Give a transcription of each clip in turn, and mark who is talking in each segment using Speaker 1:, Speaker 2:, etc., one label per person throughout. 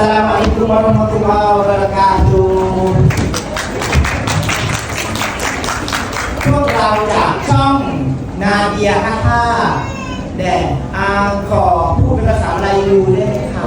Speaker 1: Assalamualaikum warahmatullahi wabarakatuh พวกเราจากช่องนาเดียฮ่าฮ่าแดดอาขอพูดเป็นภาษาลายูได้ไหมคะ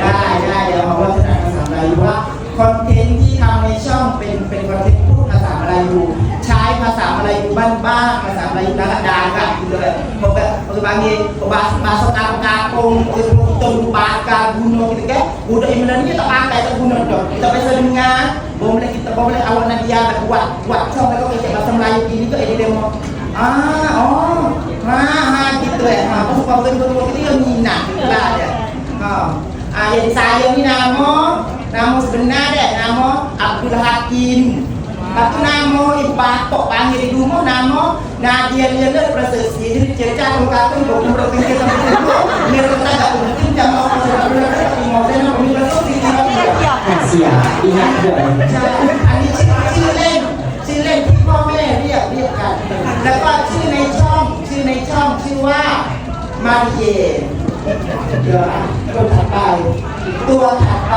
Speaker 1: ได้ได้เดี๋ยวเราจะถนัดภาษาลายูว่าคอนเทนต์ที่ทำในช่องเป็นเป็นคอนเทนต์พูดภาษาลายูใช้ภาษาลายูบ้านๆภาษาลายูดังดังกันเลยผมแบบ kita panggil bahasa kang kampung itu kita baka guna gitu kan budak yang menanya tak pakai tak guna dong kita biasa dengar. Boleh kita boleh awak nak dia tak buat buat cong kalau kita bahasa Melayu ini tu eh, ada demo ah oh. Nah gitu ya ha pas kau tu kita kita yang mina ada ha. Ah jadi saya ni nama nama sebenar dek nama Abdul Hakim. Lepas tu nama ibu bapak panggil di rumah nama Nadia Lila Prasesi Jadi cerita kalau kata Dua puluh berapa tinggi sampai situ Dia kata tak mungkin Jangan orang Sudah berapa Tapi mau saya nak Pemilu tu tinggi
Speaker 2: Sia, ingat je.
Speaker 1: ใช่อันนี้ชื่อชื่อเล่นชื่อเล่นที่พ่อแม่เรียกเรียกกัน แล้วก็ชื่อในช่องชื่อในช่องชื่อว่ามาริเยเดี๋ยวอะตัวถัดไป ตัวถัดไป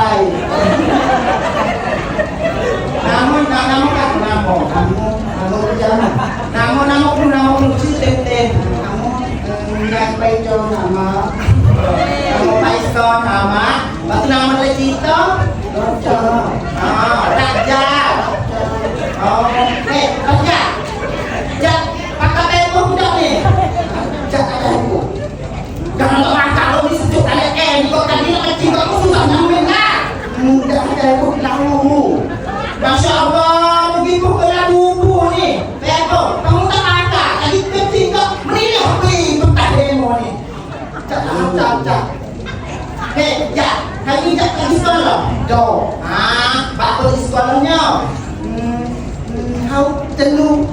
Speaker 1: hmm, hau telu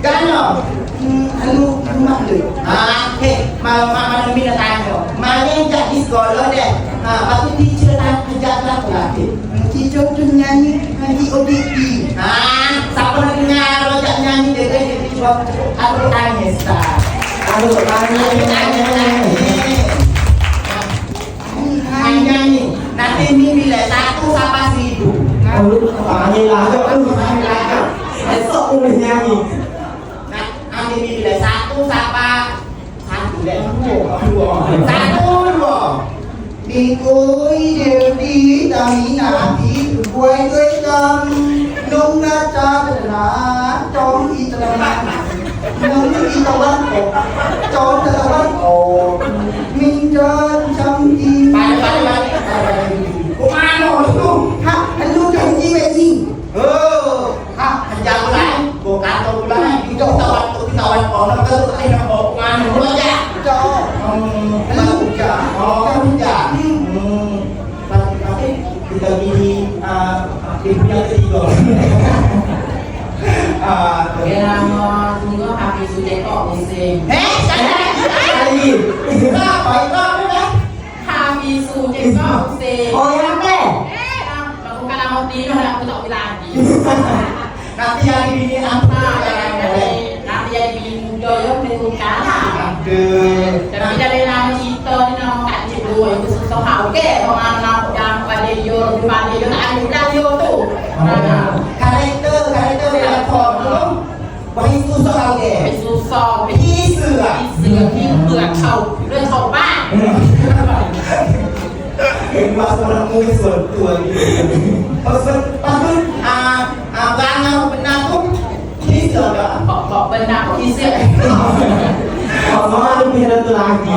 Speaker 1: gaya hmm, anu rumah lu ha he malam malam ma nak bina tanya mari jak di sekolah deh ha waktu di cerita kerja lah pelatih mesti jom tu nyanyi di ODP ha siapa nak dengar rojak nyanyi dia dia cuba aku tanya sta
Speaker 2: aku tanya
Speaker 1: nyanyi anh nililay satu sampai seribu.
Speaker 2: Kalau lu tanya lah, jangan lu tanya lah. Esok lu nyanyi.
Speaker 1: Nah, kami nililay satu sampai satu dan dua, dua, satu dua. Đi cuối đều đi ta nghĩ là đi quay tới tâm nung đã cha là cho đi ta là nung đi ta bắt cổ cho ta bắt cổ mình chơi bukan tu mulai itu tawan tu tawan oh nak tu ai nak mau kumano lu aja cho lu ja oh kan ja hmm tapi kita ini ah ibu yang ketiga ah
Speaker 3: Kailangan nyo happy sujet kok missing.
Speaker 1: eh saya
Speaker 2: Kali.
Speaker 1: apa itu apa
Speaker 3: Happy sujet kok missing.
Speaker 2: Oh, yang apa?
Speaker 3: Lakukan nama di mana aku tak bilang lagi.
Speaker 1: nanti yang ini apa
Speaker 3: Nah,
Speaker 1: yang
Speaker 3: yang
Speaker 1: boleh
Speaker 3: nanti jadi muda yo menentukan lah.
Speaker 1: Aduh.
Speaker 3: Tapi jadi nama cerita ni nama kat cik dua itu susah hau ke orang nama yang pada yo pada yo tak ada dah yo tu. Nah,
Speaker 1: karakter karakter di dalam form tu bagi susah kau
Speaker 3: เป็น
Speaker 1: ke
Speaker 3: ซูซอเป็น
Speaker 1: พี่เสือ
Speaker 3: เสือที่เปลือกเขาเรื่องชาวบ้าน
Speaker 1: เห็นว่าสำหรับมือส่วนตัวนี่เพราะฉะนั้นปัจจุบันอาอาบางเอาเป็นนาทุกพี่เสือเหร อ
Speaker 3: บอกบอกเป็นนามที่เสือ
Speaker 2: Oh, mama lu punya satu
Speaker 1: อ๋อ
Speaker 2: lagi.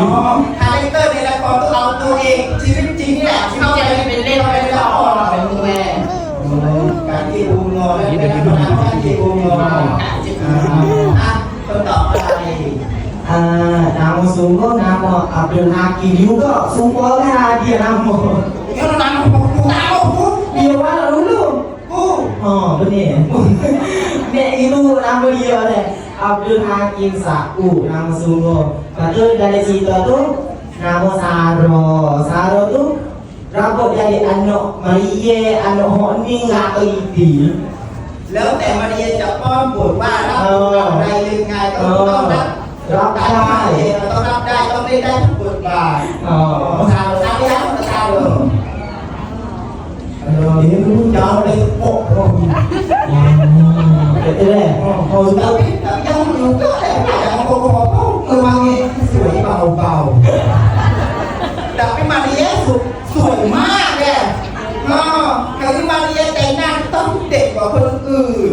Speaker 1: คาแรคเตอร์ในละครต้องเอาตัวเองชีวิตจริงนี่แหละ
Speaker 3: เขาจะเป็นเล่นเป็นละครเป็นมือแม่
Speaker 1: การที่บูมงอและเป็นนักแสดงการที่บูมงออ่าอะคนต่อไป
Speaker 2: Ah, nama sungguh nama Abdul Hakim juga. Sumpah lah dia nama.
Speaker 1: เดี๋ยวเราตามมาพูดตามมาพูด
Speaker 2: Dia mana dulu?
Speaker 1: พูด
Speaker 2: Oh, benar. Nek itu nama dia deh. Abdul Hakim Saku nama sungguh. Lepas tu dari cerita tu nama Saro. Saro tu rambut jadi anak Maria, anak Honing atau Idil.
Speaker 1: แล้วแต่มาเรียนจะป้อนบทว่ารับอะไรยังไงก็ต้องรับ
Speaker 2: รับได้
Speaker 1: เราต้องรับได้ต้องได้ได้ทุกบทบาท
Speaker 2: Oh.
Speaker 1: สาวสาวยังสาว
Speaker 2: อยู่ก็เะไรก็ได้
Speaker 1: เอาพอๆก็เออวางเงี้ยสวยเบาๆดับไปมาเรียสุดสวยมากเนี่ยก็กับที่มาเรียแต่งหน้าต้องเด็กกว่าคนอื่น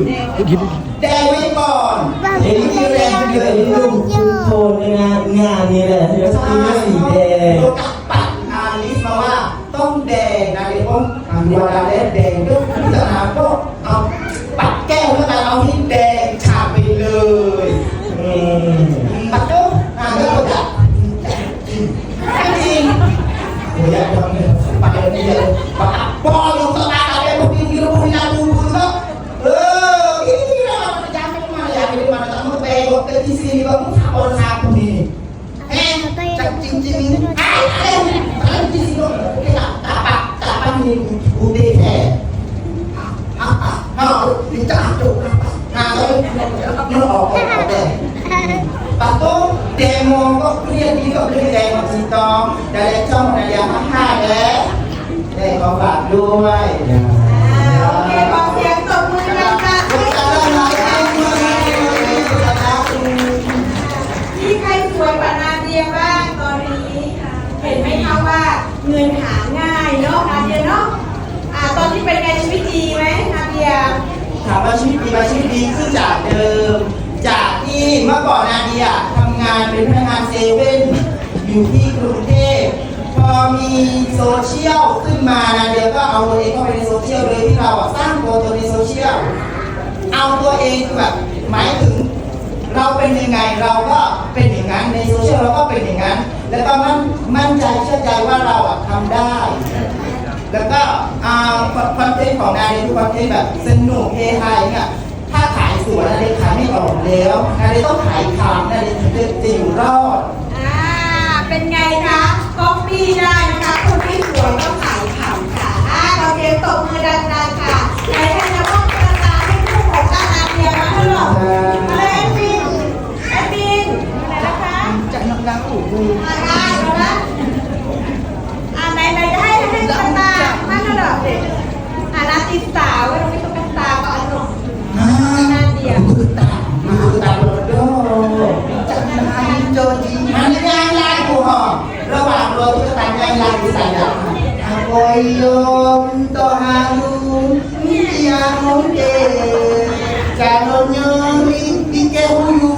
Speaker 1: แดงไว้ก่อนเห็นมีแรงเดินลุงทุกคนนงานนี่แหละที่เราต้องมีสีแดง โอ้ยอยากจะปัดเลยเลยปัดปออยู่ตลาดอะได้วย
Speaker 4: โอเคขอเสียงตบมือกันค่ะ
Speaker 1: ขอบคุณครับ
Speaker 4: ที่ใครสวยกว่านาเดียบ้างตอนนี้ เห็นไหมคะว่าเงินหาง่ายเนาะนาเดียเนาะอ่าตอนนี้เป็นไงชีวิตดีไหมนาเดีย
Speaker 1: ถามว่าชีวิตดีไหมชีวิตดีขึ้นจากเดิม จากที่เมื่อก่อนนาเดียทำงานเป็นพนักงานเซเว่นอยู่ที่กรุงเทพพอมีโซเชียลขึ้นมานา เอาตัวเองเข้าไปในโซเชียลเลยที่เราสร้างตัวตนในโซเชียล เอาตัวเองคือแบบหมายถึง เราเป็นยังไงเราก็เป็นอย่างนั้นในโซเชียลเราก็เป็นอย่างนั้น แล้วก็มั่นมั่นใจเชื่อใจว่าเราอะทำได้ แล้วก็อ่าคอนเทนต์ของนาเดทุกคอนเทนต์แบบสนุกเฮฮาเงี้ยถ้าขายสวยนาเดขายไม่ออกแล้วนาเดต้องขายขำนาเดถึงจะจะอยู่รอด
Speaker 4: อ่า เป็นไงคะก๊อปปี้ได้นะคะคนที่สวยก็ขาย งตบมือดังๆค่ะใครจะมอบกระดาษให้ผู้ของการนาเดียมาให้หรอมาเลยแอดมินแอดมินไหนนะคะ
Speaker 1: จากน้ำดังอู่บู
Speaker 4: อ่าได้แล้วนะอ่าไหนไหนจะให้ให้ตุ๊กตามาหน่อยเด็กอ่านาติสาวไว้ตรงนี้ตุ๊กตาก่อนหน่อย
Speaker 1: อ่าตุ๊กตาตุ๊กตาโรโดจากน้ำดังโจจีมันยังไงกูหอระหว่างรอตุ๊กตายังไงกูใส่ละ Apoyom toharu Miyamonde Calonnya Rike huyu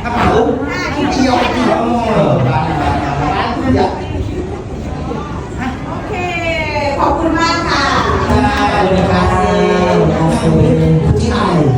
Speaker 1: Apa lu? Iya, iya Ya
Speaker 4: โอเคขอบคุณมากค่ะ
Speaker 1: Terima kasih
Speaker 2: Terima kasih.
Speaker 1: Ciao
Speaker 4: อ่า